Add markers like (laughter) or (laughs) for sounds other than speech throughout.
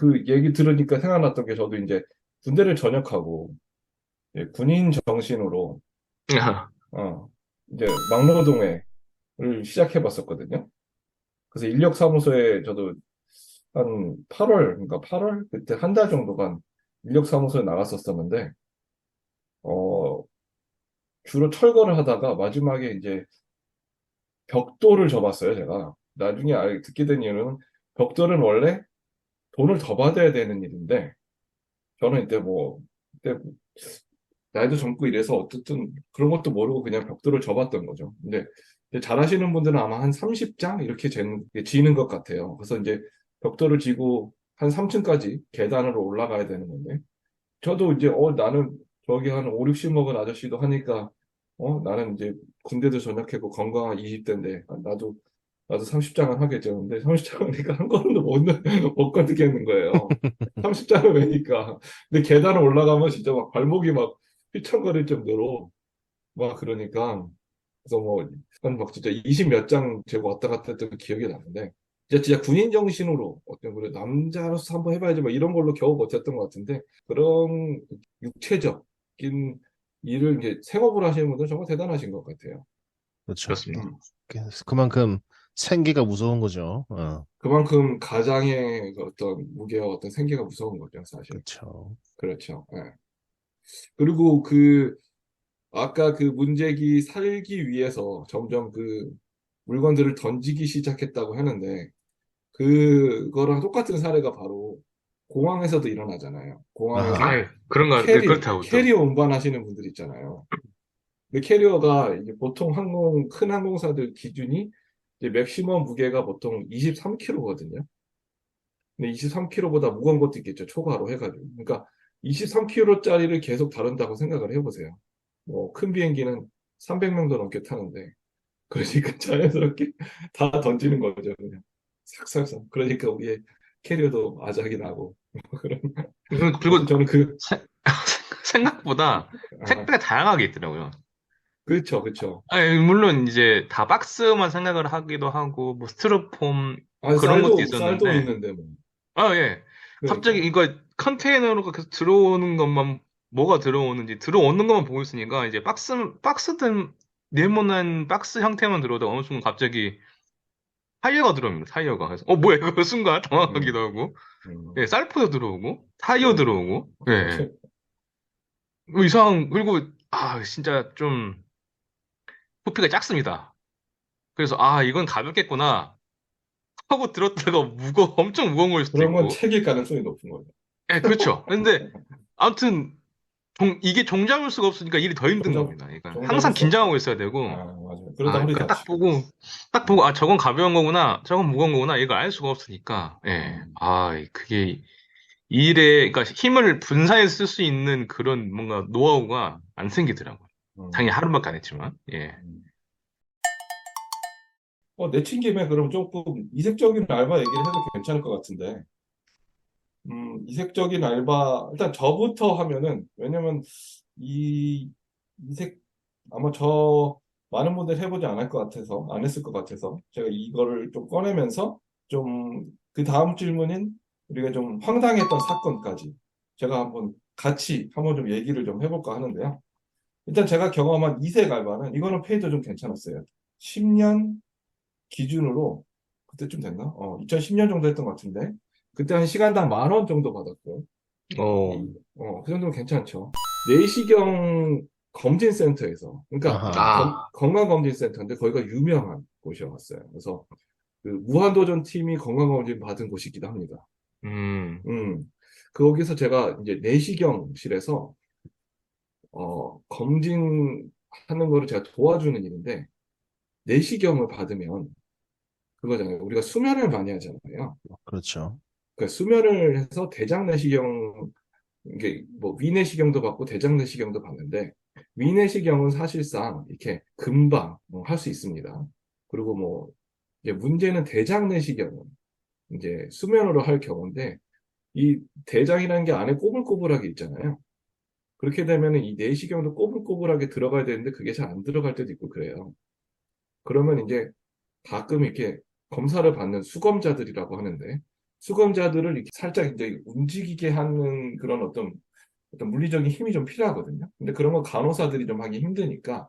그 얘기 들으니까 생각났던 게 저도 이제 군대를 전역하고 예, 군인 정신으로 (laughs) 어, 이제 막노동회를 시작해 봤었거든요. 그래서 인력사무소에 저도 한 8월, 그러니까 8월? 그때 한 달 정도간 인력사무소에 나갔었었는데, 어, 주로 철거를 하다가 마지막에 이제 벽돌을 접었어요, 제가. 나중에 알, 듣게 된 이유는 벽돌은 원래 돈을 더 받아야 되는 일인데, 저는 이때 뭐, 그때 나이도 젊고 이래서 어쨌든 그런 것도 모르고 그냥 벽돌을 접었던 거죠. 근데 이제 잘하시는 분들은 아마 한 30장 이렇게 지는 것 같아요. 그래서 이제 벽돌을 지고 한 3층까지 계단으로 올라가야 되는 건데, 저도 이제, 어, 나는 저기 한 5, 60 먹은 아저씨도 하니까, 어, 나는 이제 군대도 전역했고 건강한 20대인데, 나도, 나도 30장은 하겠죠. 근데 30장 하니까 (laughs) 한 걸음도 못, 못 건드겠는 거예요. (laughs) 30장을 왜니까. 근데 계단을 올라가면 진짜 막 발목이 막 휘청거릴 정도로, 막 그러니까, 그래서 뭐, 한 막 진짜 20 몇 장 재고 왔다 갔다 했던 기억이 나는데, 진짜, 진짜 군인 정신으로 어떤 그래 남자로서 한번 해봐야지 뭐 이런 걸로 겨우 버텼던 것 같은데 그런 육체적인 일을 이제 생업으로 하시는 분들은 정말 대단하신 것 같아요. 그렇죠. 그렇습니다. 음. 그만큼 생계가 무서운 거죠. 어, 그만큼 가장의 그 어떤 무게와 어떤 생계가 무서운 거죠, 사실. 그렇죠. 그렇죠. 예. 그리고 그 아까 그 문제기 살기 위해서 점점 그 물건들을 던지기 시작했다고 하는데 그거랑 똑같은 사례가 바로 공항에서도 일어나잖아요. 공항에서 그런 거, 네, 캐리, 그렇다고. 또. 캐리어 운반하시는 분들 있잖아요. 근데 캐리어가 이제 보통 항공, 큰 항공사들 기준이 맥시멈 무게가 보통 23kg거든요. 근데 23kg보다 무거운 것도 있겠죠. 초과로 해가지고. 그러니까 23kg짜리를 계속 다룬다고 생각을 해보세요. 뭐, 큰 비행기는 300명도 넘게 타는데. 그러니까 (laughs) 자연스럽게 다 던지는 거죠. 그냥. 싹싹싹. 그러니까 우리의 캐리어도 아작이 나고. 그런. 그리고- 그리고 저는 그, (laughs) 생각보다 아, 택배가 다양하게 있더라고요. 그렇죠, 그렇죠. 아니, 물론 이제 다 박스만 생각을 하기도 하고, 뭐 스티로폼, 아, 그런 쌀도, 것도 쌀도 있었는데. 있는데, 뭐. 아, 예. 그러니까. 갑자기 이거 컨테이너로 계속 들어오는 것만, 뭐가 들어오는지, 들어오는 것만 보고 있으니까, 이제 박스, 박스든 네모난 박스 형태만 들어오다가 어느 순간 갑자기 타이어가 들어옵니다, 타이어가. 그래서, 어, 뭐야, 이거 순간 (laughs) 당황하기도 하고, 음. 예, 쌀포도 들어오고, 타이어 들어오고, 예. (laughs) 뭐 이상, 그리고, 아, 진짜 좀, 부피가 작습니다. 그래서, 아, 이건 가볍겠구나. 하고 들었다가 무거, 엄청 무거운 걸 수도 그런 건 있고. 책일 가능성이 높은 거죠. 예, 그렇죠. 근데, (laughs) 아무튼, 종, 이게 종잡을 수가 없으니까 일이 더 힘든 종잡- 겁니다. 그러니까 종잡을 항상 수 긴장하고 있어야 되고, 아, 맞아요. 그러다 아, 허리 그러니까 딱 다치고. 보고, 딱 보고, 아, 저건 가벼운 거구나, 저건 무거운 거구나, 이걸 알 수가 없으니까, 예. 음. 아, 그게, 일에, 그러니까 힘을 분산해 쓸 수 있는 그런 뭔가 노하우가 안 생기더라고요. 음. 당연히 하루밖에 안 했지만, 예. 어, 내친 김에 그럼 조금 이색적인 알바 얘기를 해도 괜찮을 것 같은데. 음, 이색적인 알바, 일단 저부터 하면은, 왜냐면, 이, 이색, 아마 저, 많은 분들 해보지 않을 것 같아서, 안 했을 것 같아서, 제가 이거를 좀 꺼내면서, 좀, 그 다음 질문인, 우리가 좀 황당했던 사건까지, 제가 한번 같이 한번 좀 얘기를 좀 해볼까 하는데요. 일단 제가 경험한 이색 알바는, 이거는 페이도 좀 괜찮았어요. 10년 기준으로, 그때쯤 됐나? 어, 2010년 정도 했던 것 같은데, 그때 한 시간당 만 원 정도 받았고, 어, 어, 그 정도면 괜찮죠. 내시경 검진센터에서, 그러니까. 아. 건, 건강검진센터인데 거기가 유명한 곳이었어요. 그래서 그 무한도전 팀이 건강검진 받은 곳이기도 합니다. 음, 음, 거기서 제가 이제 내시경실에서 어, 검진하는 거를 제가 도와주는 일인데, 내시경을 받으면 그거잖아요. 우리가 수면을 많이 하잖아요. 그렇죠. 그러니까 수면을 해서 대장 내시경 이게 뭐 위내시경도 받고 대장 내시경도 받는데 위내시경은 사실상 이렇게 금방 뭐 할수 있습니다. 그리고 뭐 이제 문제는 대장 내시경은 이제 수면으로 할 경우인데 이 대장이라는 게 안에 꼬불꼬불하게 있잖아요. 그렇게 되면 이 내시경도 꼬불꼬불하게 들어가야 되는데 그게 잘 안 들어갈 때도 있고 그래요. 그러면 이제 가끔 이렇게 검사를 받는 수검자들이라고 하는데 수검자들을 이렇게 살짝 이제 움직이게 하는 그런 어떤 어떤 물리적인 힘이 좀 필요하거든요. 근데 그런 거 간호사들이 좀 하기 힘드니까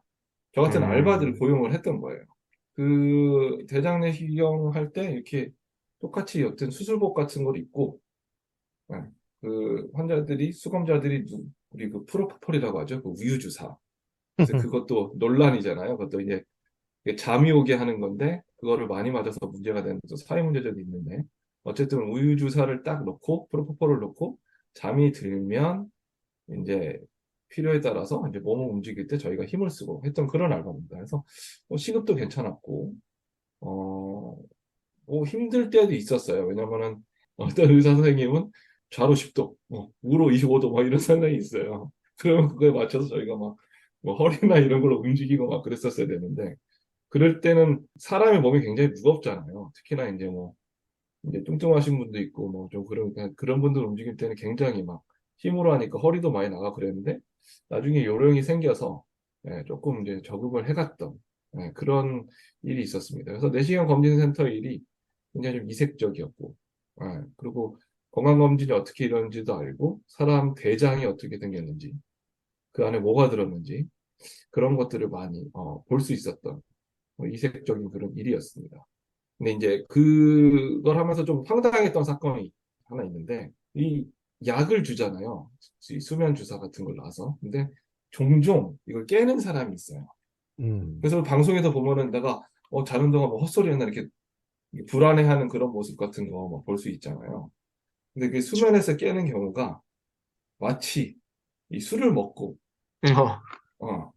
저 같은 음. 알바들을 고용을 했던 거예요. 그 대장 내시경 할 때 이렇게 똑같이 어떤 수술복 같은 걸 입고 네, 그 환자들이 수검자들이 누- 우리 그 프로포폴이라고 하죠. 그 우유 주사. 그래서 그것도 논란이잖아요. 그것도 이제 잠이 오게 하는 건데 그거를 많이 맞아서 문제가 되는 또 사회 문제점도 있는데 어쨌든 우유 주사를 딱 넣고 프로포폴을 넣고 잠이 들면 이제 필요에 따라서 이제 몸을 움직일 때 저희가 힘을 쓰고 했던 그런 알바입니다. 그래서 뭐 시급도 괜찮았고 어, 뭐 힘들 때도 있었어요. 왜냐면은 어떤 의사 선생님은 좌로 10도, 뭐 우로 25도 막 이런 상황이 있어요. (laughs) 그러면 그거에 맞춰서 저희가 막 뭐 허리나 이런 걸로 움직이고 막 그랬었어야 되는데 그럴 때는 사람의 몸이 굉장히 무겁잖아요. 특히나 이제 뭐 이제 뚱뚱하신 분도 있고 뭐 좀 그런 그런 분들 움직일 때는 굉장히 막 힘으로 하니까 허리도 많이 나가 그랬는데 나중에 요령이 생겨서 예, 조금 이제 적응을 해갔던 예, 그런 일이 있었습니다. 그래서 내시경 검진센터 일이 굉장히 좀 이색적이었고 예, 그리고 건강검진이 어떻게 이루어지는지도 알고 사람 대장이 어떻게 생겼는지 그 안에 뭐가 들었는지 그런 것들을 많이 어, 볼 수 있었던 뭐 이색적인 그런 일이었습니다. 근데 이제 그걸 하면서 좀 황당했던 사건이 하나 있는데 이 약을 주잖아요. 이 수면 주사 같은 걸 놔서. 근데 종종 이걸 깨는 사람이 있어요. 음. 그래서 방송에서 보면은 내가 어, 자는 동안 뭐 헛소리 했나 이렇게 불안해하는 그런 모습 같은 거 볼 수 있잖아요. 근데 그 수면에서 깨는 경우가 마치 이 술을 먹고 어, 어,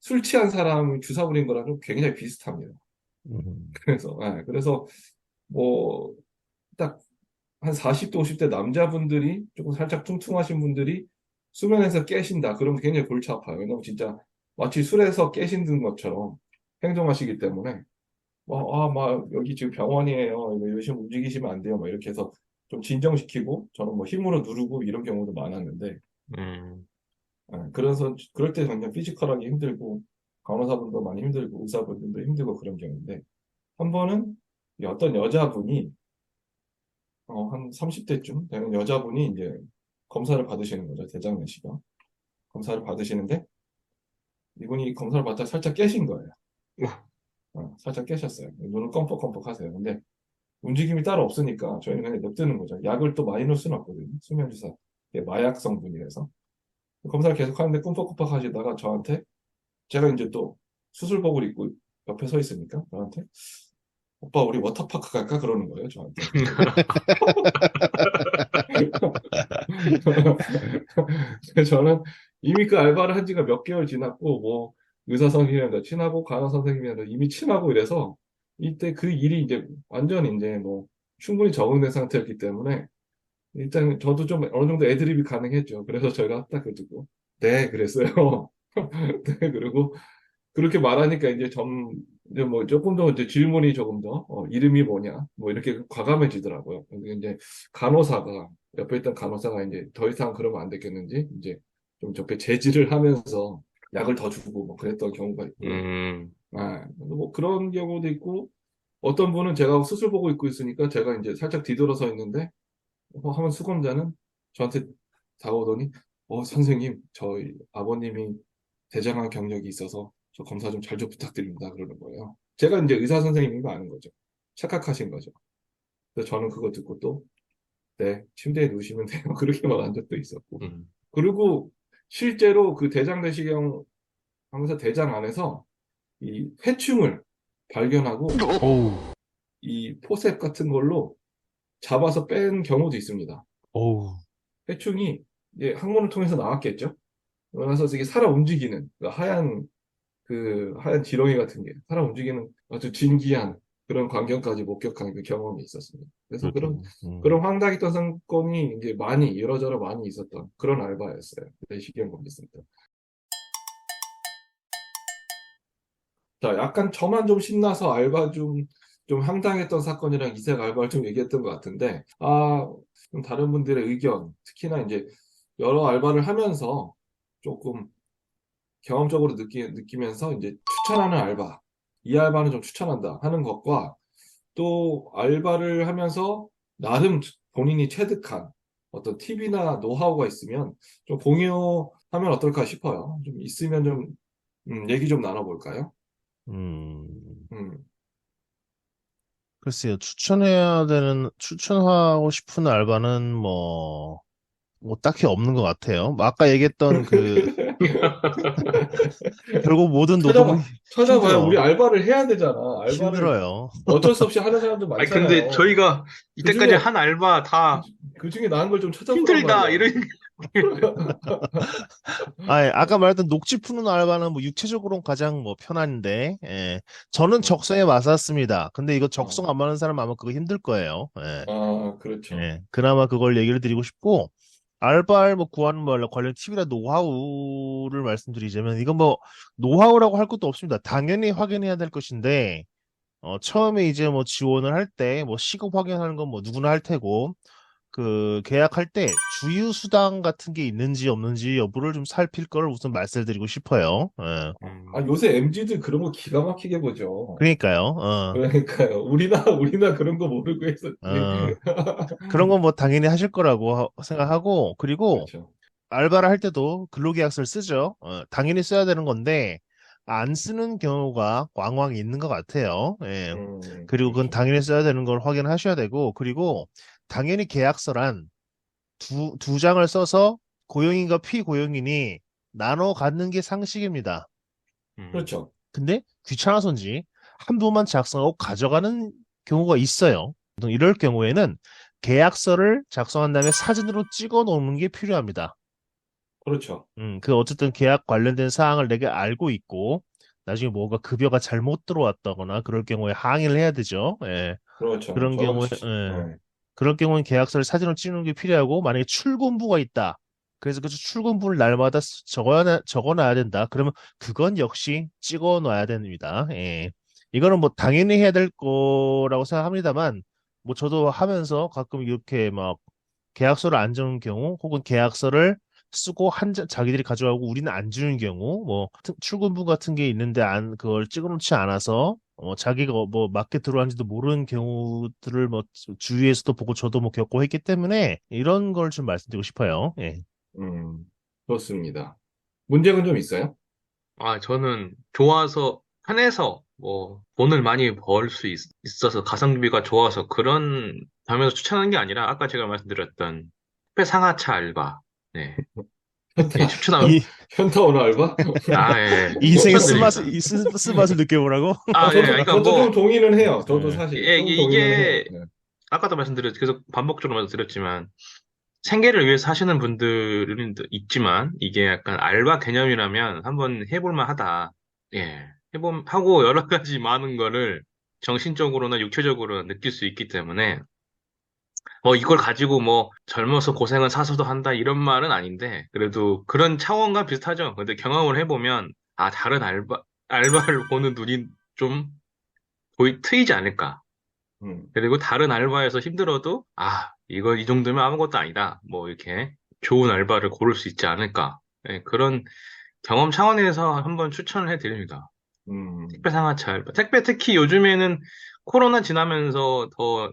술 취한 사람이 주사 부린 거랑 좀 굉장히 비슷합니다. 음. 그래서, 예, 그래서, 뭐, 딱, 한 40대, 50대 남자분들이, 조금 살짝 퉁퉁하신 분들이 수면에서 깨신다. 그러면 굉장히 골치 아파요. 왜냐면 진짜 마치 술에서 깨신 것처럼 행동하시기 때문에, 뭐, 아, 막, 여기 지금 병원이에요. 이거 요즘 움직이시면 안 돼요. 막 이렇게 해서 좀 진정시키고, 저는 뭐 힘으로 누르고 이런 경우도 많았는데, 음, 예, 그래서, 그럴 때 굉장히 피지컬하기 힘들고, 간호사분도 많이 힘들고, 의사분들도 힘들고 그런 경우인데, 한 번은 이 어떤 여자분이 어, 한 30대쯤 되는 여자분이 이제 검사를 받으시는 거죠. 대장 내시경. 검사를 받으시는데 이분이 검사를 받다 살짝 깨신 거예요. 어, 살짝 깨셨어요. 눈을 껌뻑껌뻑 하세요. 근데 움직임이 따로 없으니까 저희는 그냥 냅두는 거죠. 약을 또 많이 넣을 수는 없거든요. 수면주사. 이게 마약 성분이라서. 검사를 계속 하는데 꿈뻑꿈뻑 하시다가 저한테 제가 이제 또 수술복을 입고 옆에 서 있으니까 저한테 오빠 우리 워터파크 갈까 그러는 거예요 저한테. 그래서 (laughs) 저는 이미 그 알바를 한 지가 몇 개월 지났고 뭐 의사 선생님이랑도 친하고 간호 선생님이랑도 이미 친하고 이래서 이때 그 일이 이제 완전 이제 뭐 충분히 적응된 상태였기 때문에 일단 저도 좀 어느 정도 애드립이 가능했죠. 그래서 저희가 딱 듣고 네 그랬어요. (laughs) 네 그리고 그렇게 말하니까 이제 점 이제 뭐 조금 더 이제 질문이 조금 더 어, 이름이 뭐냐 뭐 이렇게 과감해지더라고요. 근데 이제 간호사가 옆에 있던 간호사가 이제 더 이상 그러면 안 되겠는지 이제 좀 옆에 제지를 하면서 약을 더 주고 뭐 그랬던 경우가 있고 음, 아, 뭐 그런 경우도 있고 어떤 분은 제가 수술 보고 있고 있으니까 제가 이제 살짝 뒤돌아서 있는데 어, 하면 수검자는 저한테 다가오더니 어 선생님 저희 아버님이 대장암 경력이 있어서 저 검사 좀잘좀 부탁드립니다 그러는 거예요. 제가 이제 의사 선생님인 거 아는 거죠. 착각하신 거죠. 그래서 저는 그거 듣고 또 네, 침대에 누우시면 돼요. (laughs) 그렇게 말한 적도 있었고. 음, 그리고 실제로 그 대장 내시경 하면서 대장 안에서 이 회충을 발견하고 어우, 이 포셉 같은 걸로 잡아서 뺀 경우도 있습니다. 어우. 회충이 이제 항문을 통해서 나왔겠죠. 그래서 이게 살아 움직이는 그 하얀 그 하얀 지렁이 같은 게 살아 움직이는 아주 진기한 그런 광경까지 목격한 그 경험이 있었습니다. 그래서 그런 음. 그런 황당했던 사건이 이제 많이 이러저러 많이 있었던 그런 알바였어요. 내시경 검진센터. 자, 약간 저만 좀 신나서 알바 좀, 좀 황당했던 사건이랑 이색 알바를 좀 얘기했던 것 같은데, 아, 좀 다른 분들의 의견, 특히나 이제 여러 알바를 하면서 조금 경험적으로 느끼, 느끼면서 이제 추천하는 알바, 이 알바는 좀 추천한다 하는 것과 또 알바를 하면서 나름 본인이 체득한 어떤 팁이나 노하우가 있으면 좀 공유하면 어떨까 싶어요. 좀 있으면 좀, 음, 얘기 좀 나눠볼까요? 음, 음, 글쎄요. 추천해야 되는, 추천하고 싶은 알바는 뭐, 뭐 딱히 없는 것 같아요. 뭐 아까 얘기했던 그, (laughs) 결국 모든 노동이 찾아봐, 찾아봐요. 힘들어. 우리 알바를 해야 되잖아. 알바를 힘들어요. 어쩔 수 없이 하는 사람도 아니, 많잖아요. 근데 저희가 이때까지 그 중에- 한 알바 다 그 중에 나은 걸 좀 찾아보란 힘들다. 이런, 아, 아까 말했던 녹지 푸는 알바는 뭐 육체적으로는 가장 뭐 편한데, 예. 저는 적성에 맞았습니다. 근데 이거 적성 안 맞는 사람 아마 그거 힘들 거예요. 예. 아, 그렇죠. 예. 그나마 그걸 얘기를 드리고 싶고, 알바를 뭐 구하는 뭐 관련 팁이나 노하우를 말씀드리자면, 이건 뭐 노하우라고 할 것도 없습니다. 당연히 확인해야 될 것인데, 어, 처음에 이제 뭐 지원을 할 때, 뭐 시급 확인하는 건 뭐 누구나 할 테고, 그 계약할 때 주유 수당 같은 게 있는지 없는지 여부를 좀 살필 거를 우선 말씀드리고 싶어요. 예. 음, 아, 요새 MZ들 그런 거 기가 막히게 보죠. 그러니까요. 어. 그러니까요. 우리나, 우리나 그런 거 모르고 했었지. 어. 그런 건 뭐 당연히 하실 거라고 하- 생각하고, 그리고 그렇죠. 알바를 할 때도 근로계약서를 쓰죠. 어, 당연히 써야 되는 건데, 안 쓰는 경우가 왕왕 있는 것 같아요. 예. 음, 그리고 그건. 당연히 써야 되는 걸 확인하셔야 되고, 그리고 당연히 계약서란 두, 두 장을 써서 고용인과 피고용인이 나눠 갖는 게 상식입니다. 음. 그렇죠. 근데 귀찮아서인지 한 부만 작성하고 가져가는 경우가 있어요. 보통 이럴 경우에는 계약서를 작성한 다음에 사진으로 찍어 놓는 게 필요합니다. 그렇죠. 음, 그 어쨌든 계약 관련된 사항을 내가 알고 있고, 나중에 뭐가 급여가 잘못 들어왔다거나 그럴 경우에 항의를 해야 되죠. 예. 그렇죠. 그런 경우에, 예. 네. 그럴 경우는 계약서를 사진으로 찍는 게 필요하고, 만약에 출근부가 있다. 그래서 그 출근부를 날마다 쓰- 적어놔, 적어놔야 된다. 그러면 그건 역시 찍어 놔야 됩니다. 예. 이거는 뭐 당연히 해야 될 거라고 생각합니다만, 뭐 저도 하면서 가끔 이렇게 막 계약서를 안 적는 경우, 혹은 계약서를 쓰고 한 장, 자기들이 가져가고 우리는 안 주는 경우, 뭐 트- 출근부 같은 게 있는데 안 그걸 찍어놓지 않아서 어, 자기가 뭐 맞게 들어왔는지도 모르는 경우들을 뭐 주- 주위에서도 보고 저도 뭐 겪고 했기 때문에 이런 걸 좀 말씀드리고 싶어요. 예. 음, 그렇습니다. 문제는 좀 있어요? 아, 저는 좋아서, 편해서, 뭐, 돈을 많이 벌 수 있어서, 가성비가 좋아서, 그런 점에서 추천하는 게 아니라, 아까 제가 말씀드렸던, 상하차 알바. 네. 현타, 예, 추천하고, 이 현타 오너 알바? 아, 예. (laughs) 인생의 추천드립니다. 쓴맛을 이 쓴- 쓴맛을 느껴보라고. 아, 예, 저도, 그러니까 저도 뭐, 좀 동의는 해요. 저도 네. 사실 예, 좀 이게- 동의는 해요. 네. 아까도 말씀드렸, 계속 반복적으로 말씀드렸지만, 생계를 위해서 하시는 분들은 있지만, 이게 약간 알바 개념이라면 한번 해볼만 하다. 예. 해봄, 하고 여러 가지 많은 거를 정신적으로나 육체적으로 느낄 수 있기 때문에, 뭐 이걸 가지고 뭐 젊어서 고생은 사서도 한다 이런 말은 아닌데, 그래도 그런 차원과 비슷하죠. 근데 경험을 해보면, 아, 다른 알바, 알바를 (laughs) 보는 눈이 좀 보이, 트이지 않을까. 음, 그리고 다른 알바에서 힘들어도, 아, 이거 이 정도면 아무것도 아니다. 뭐, 이렇게 좋은 알바를 고를 수 있지 않을까. 예, 그런 경험 차원에서 한번 추천을 해드립니다. 음, 택배 상하차 알바. 택배 특히 요즘에는 코로나 지나면서 더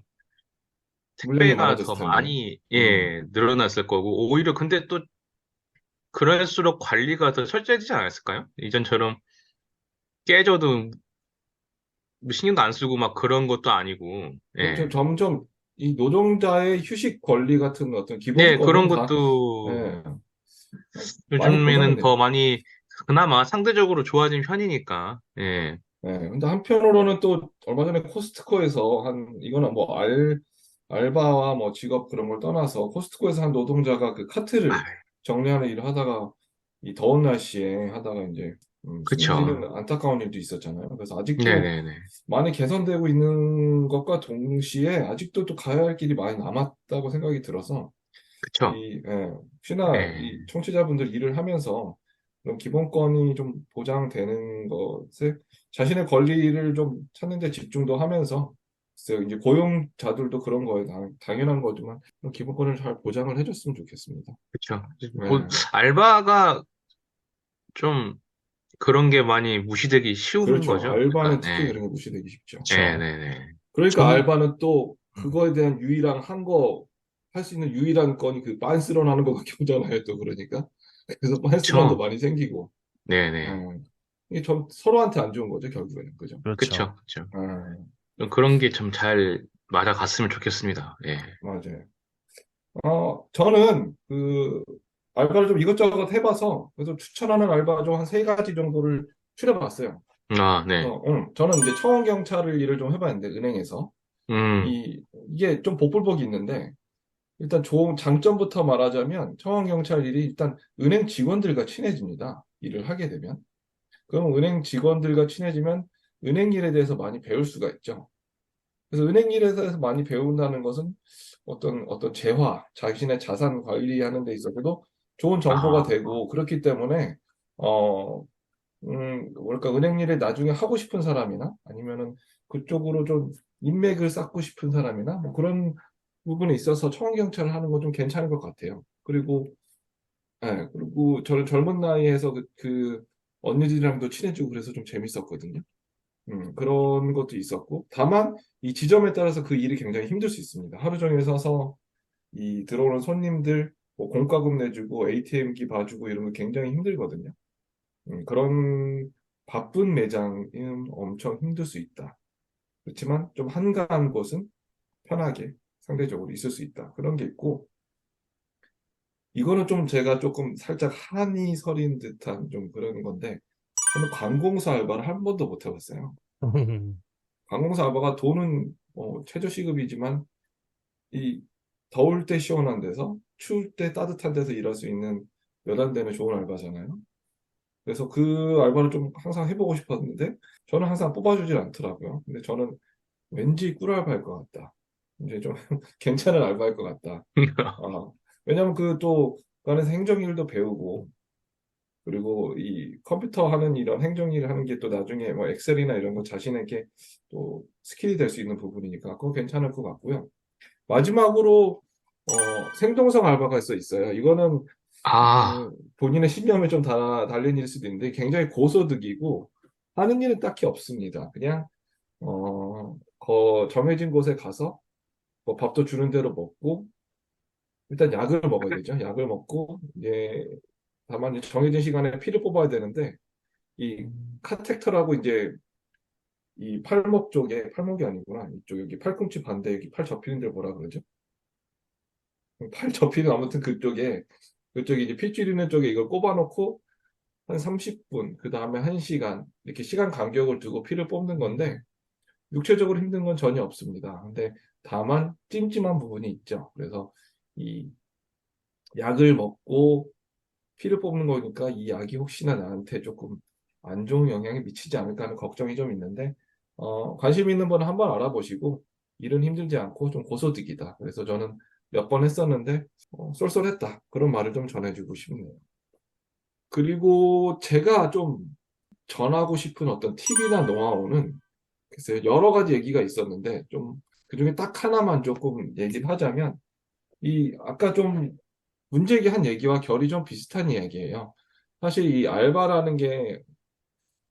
택배가 더 텐데. 많이, 예, 늘어났을 거고, 오히려 근데 또, 그럴수록 관리가 더 철저해지지 않았을까요? 이전처럼 깨져도 뭐 신경도 안 쓰고 막 그런 것도 아니고, 예. 좀 점점 이 노동자의 휴식 권리 같은 어떤 네, 기본권은 그런 다, 것도 예, 많이 요즘에는 더 많이, 그나마 상대적으로 좋아진 편이니까, 예. 예, 근데 한편으로는 또 얼마 전에 코스트코에서 한 이거는 뭐 알, 알바와 뭐 직업 그런 걸 떠나서 코스트코에서 한 노동자가 그 카트를 아, 정리하는 일을 하다가 이 더운 날씨에 하다가 이제 음, 그쵸. 안타까운 일도 있었잖아요. 그래서 아직도 네네네. 많이 개선되고 있는 것과 동시에 아직도 또 가야 할 길이 많이 남았다고 생각이 들어서 그쵸. 이, 예, 혹시나 네. 이 청취자분들 일을 하면서 그런 기본권이 좀 보장되는 것에 자신의 권리를 좀 찾는 데 집중도 하면서 글쎄요, 이제 고용자들도 그런 거에 당, 당연한 거지만 기본권을 잘 보장을 해줬으면 좋겠습니다. 그쵸. 네. 고- 알바가 좀 그런 게 많이 무시되기 쉬운 그렇죠. 거죠. 알바는 그러니까, 특히 예. 그런 게 무시되기 쉽죠. 그쵸. 네네 네. 그러니까 저는- 알바는 또 그거에 대한 유일한 한 거, 할 수 있는 유일한 건이 그 빤스런 하는 거밖에 없잖아요, 또 그러니까. 그래서 빤스런도 그쵸. 많이 생기고, 네네. 어, 이게 좀 서로한테 안 좋은 거죠, 결국에는. 그죠? 그렇죠. 그쵸, 그쵸. 어, 그런 게좀잘 맞아갔으면 좋겠습니다. 예. 맞아요. 어, 저는 그 알바를 좀 이것저것 해봐서 그래서 추천하는 알바 중한세 가지 정도를 추려봤어요. 아, 네. 어, 응. 저는 이제 청원 경찰을 일을 좀 해봤는데 은행에서 음, 이 이게 좀 복불복이 있는데 일단 좋은 장점부터 말하자면 청원 경찰 일이 일단 은행 직원들과 친해집니다. 일을 하게 되면 그럼 은행 직원들과 친해지면 은행 일에 대해서 많이 배울 수가 있죠. 그래서 은행 일에 대해서 많이 배운다는 것은 어떤 어떤 재화, 자신의 자산 관리하는 데 있어서도 좋은 정보가 아, 되고 그렇기 때문에 어, 음, 뭐랄까 은행 일에 나중에 하고 싶은 사람이나 아니면은 그쪽으로 좀 인맥을 쌓고 싶은 사람이나 뭐 그런 부분에 있어서 청원 경찰을 하는 건 좀 괜찮은 것 같아요. 그리고 예, 그리고 저는 젊은 나이에서 그, 그 언니들이랑도 친해지고 그래서 좀 재밌었거든요. 음, 그런 것도 있었고 다만 이 지점에 따라서 그 일이 굉장히 힘들 수 있습니다. 하루 종일 서서 이 들어오는 손님들 뭐 공과금 내주고 ATM기 봐주고 거 굉장히 힘들거든요. 음, 그런 바쁜 매장은 엄청 힘들 수 있다. 그렇지만 좀 한가한 곳은 편하게 상대적으로 있을 수 있다. 그런 게 있고 이거는 좀 제가 조금 살짝 한이 서린 듯한 좀 그런 건데 저는 관공서 알바를 한 번도 못 해봤어요. 관공서 알바가 돈은 뭐 최저 시급이지만 이 더울 때 시원한 데서 추울 때 따뜻한 데서 일할 수 있는 몇안 되는 좋은 알바잖아요. 그래서 그 알바를 좀 항상 해보고 싶었는데 저는 항상 뽑아주질 않더라고요. 근데 저는 왠지 꿀알바일 것 같다. 이제 좀 (laughs) 괜찮은 알바일 것 같다. (laughs) 아, 왜냐면 그 또 그 안에서 행정 일도 배우고 그리고 이 컴퓨터 하는 이런 행정일 하는 게 또 나중에 뭐 엑셀이나 이런 거 자신에게 또 스킬이 될 수 있는 부분이니까 그거 괜찮을 것 같고요. 마지막으로 어, 생동성 알바가 있어 있어요. 이거는 아, 그 본인의 신념에 좀 다, 달린 일일 수도 있는데 굉장히 고소득이고 하는 일은 딱히 없습니다. 그냥 어, 거 정해진 곳에 가서 뭐 밥도 주는 대로 먹고 일단 약을 먹어야 되죠. 약을 먹고 이제 다만 정해진 시간에 피를 뽑아야 되는데 이 카텍터라고 이제 이 팔목 쪽에 팔목이 아니구나 이쪽 여기 팔꿈치 반대 여기 팔 접히는 데 뭐라 그러죠? 팔 접히는 아무튼 그쪽에 그쪽에 이제 피 줄이는 쪽에 이걸 꼽아놓고 한 30분 그 다음에 1시간 이렇게 시간 간격을 두고 피를 뽑는 건데 육체적으로 힘든 건 전혀 없습니다. 근데 다만 찜찜한 부분이 있죠. 그래서 이 약을 먹고 피를 뽑는 거니까 이 약이 혹시나 나한테 조금 안 좋은 영향이 미치지 않을까 하는 걱정이 좀 있는데 어, 관심 있는 분은 한번 알아보시고 일은 힘들지 않고 좀 고소득이다. 그래서 저는 몇 번 했었는데 어, 쏠쏠했다. 그런 말을 좀 전해주고 싶네요. 그리고 제가 좀 전하고 싶은 어떤 팁이나 노하우는 글쎄요, 여러 가지 얘기가 있었는데 좀 그중에 딱 하나만 조금 얘기를 하자면 이 아까 좀 문제기 한 얘기와 결이 좀 비슷한 이야기예요. 사실 이 알바라는 게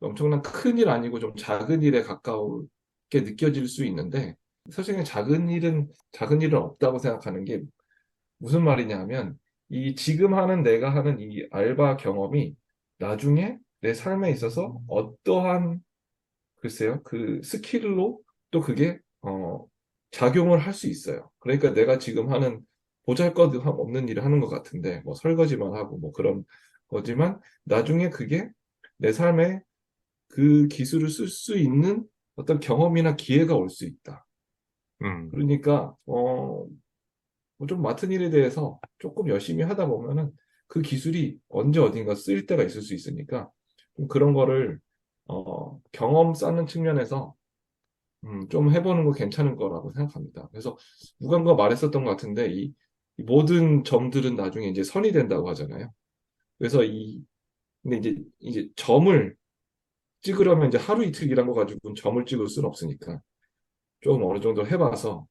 엄청난 큰 일 아니고 좀 작은 일에 가까울게 느껴질 수 있는데 사실 작은 일은 작은 일은 없다고 생각하는 게 무슨 말이냐면 이 지금 하는 내가 하는 이 알바 경험이 나중에 내 삶에 있어서 어떠한 글쎄요 그 스킬로 또 그게 어 작용을 할 수 있어요. 그러니까 내가 지금 하는 보잘것 없는 일을 하는 것 같은데 뭐 설거지만 하고 뭐 그런 거지만 나중에 그게 내 삶에 그 기술을 쓸 수 있는 어떤 경험이나 기회가 올 수 있다. 음, 그러니까 어, 뭐좀 맡은 일에 대해서 조금 열심히 하다 보면은 그 기술이 언제 어딘가 쓰일 때가 있을 수 있으니까 좀 그런 거를 어, 경험 쌓는 측면에서 음, 좀 해보는 거 괜찮은 거라고 생각합니다. 그래서 누군가 말했었던 것 같은데 이, 이 모든 점들은 나중에 이제 선이 된다고 하잖아요. 그래서 이 근데 이제 이제 점을 찍으려면 이제 하루 이틀 일한 거 가지고는 점을 찍을 수는 없으니까 좀 어느 정도 해봐서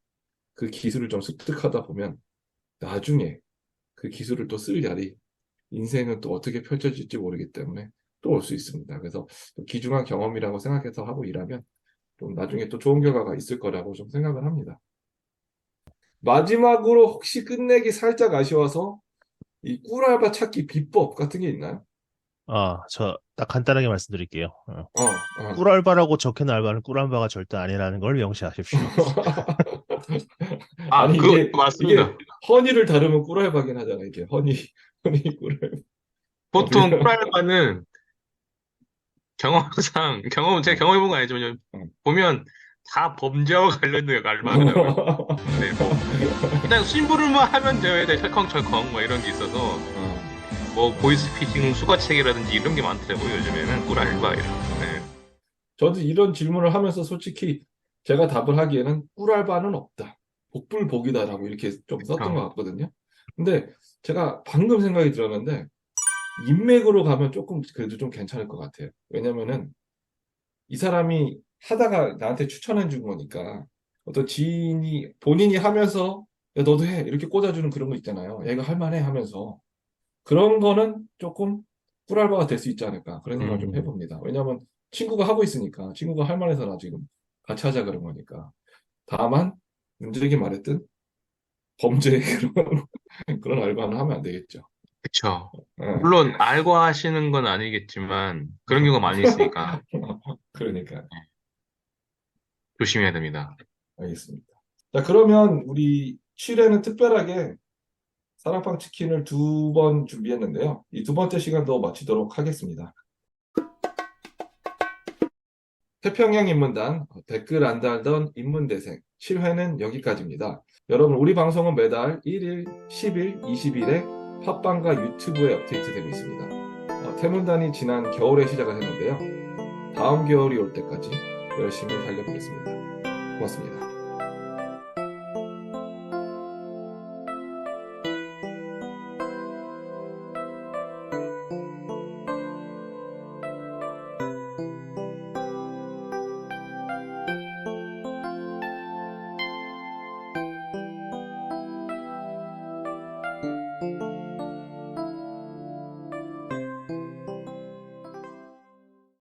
그 기술을 좀 습득하다 보면 나중에 그 기술을 또 쓸 날이 인생은 또 어떻게 펼쳐질지 모르기 때문에 또 올 수 있습니다. 그래서 또 귀중한 경험이라고 생각해서 하고 일하면 좀 나중에 또 좋은 결과가 있을 거라고 좀 생각을 합니다. 마지막으로 혹시 끝내기 살짝 아쉬워서 이 꿀알바 찾기 비법 같은 게 있나요? 아, 저 딱 간단하게 말씀드릴게요. 어. 어, 어. 꿀알바라고 적혀놓은 알바는 꿀알바가 절대 아니라는 걸 명시하십시오. 아, 아니, 그거 이게- 맞습니다. 이게 허니를 다루면 꿀알바긴 하잖아, 이게. 허니, (laughs) 허니 꿀알. 보통 꿀알바는 경험상, 경험, 제가 경험해본 건 아니지만, 응. 보면 다 범죄와 관련된 알바더라고요. 네, 뭐, 그냥 심부름만 하면 돼요. 네, 철컹철컹, 뭐 이런 게 있어서, 어. 뭐, 보이스피싱 수거책이라든지 이런 게 많더라고요. 요즘에는 꿀알바, 이런. 네. 저도 이런 질문을 하면서 솔직히 제가 답을 하기에는 꿀알바는 없다. 복불복이다라고 이렇게 좀 썼던 어. 것 같거든요. 근데 제가 방금 생각이 들었는데 인맥으로 가면 조금 그래도 좀 괜찮을 것 같아요. 왜냐면은 이 사람이 하다가 나한테 추천해 준 거니까 어떤 지인이 본인이 하면서 야, 너도 해 이렇게 꽂아주는 그런 거 있잖아요. 얘가 할 만해 하면서 그런 거는 조금 꿀알바가 될 수 있지 않을까 그런 생각을 좀 음. 해봅니다. 왜냐면 친구가 하고 있으니까 친구가 할 만해서 나 지금 같이 하자 그런 거니까. 다만 문제기 말했듯 범죄 (laughs) 그런 그런 알바는 하면 안 되겠죠. 그쵸. 예, 물론, 알고 하시는 건 아니겠지만, 그런 경우가 많이 있으니까, (laughs) 그러니까 조심해야 됩니다. 알겠습니다. 자 그러면 우리 7회는 특별하게 사랑방 치킨을 두 번 준비했는데요. 이 두 번째 시간도 마치도록 하겠습니다. 태평양 인문단 댓글 안 달던 인문대생 7회는 여기까지입니다. 여러분 우리 방송은 매달 1일, 10일, 20일에 팟빵과 유튜브에 업데이트되고 있습니다. 어, 태문단이 지난 겨울에 시작을 했는데요. 다음 겨울이 올 때까지 열심히 달려보겠습니다. 고맙습니다.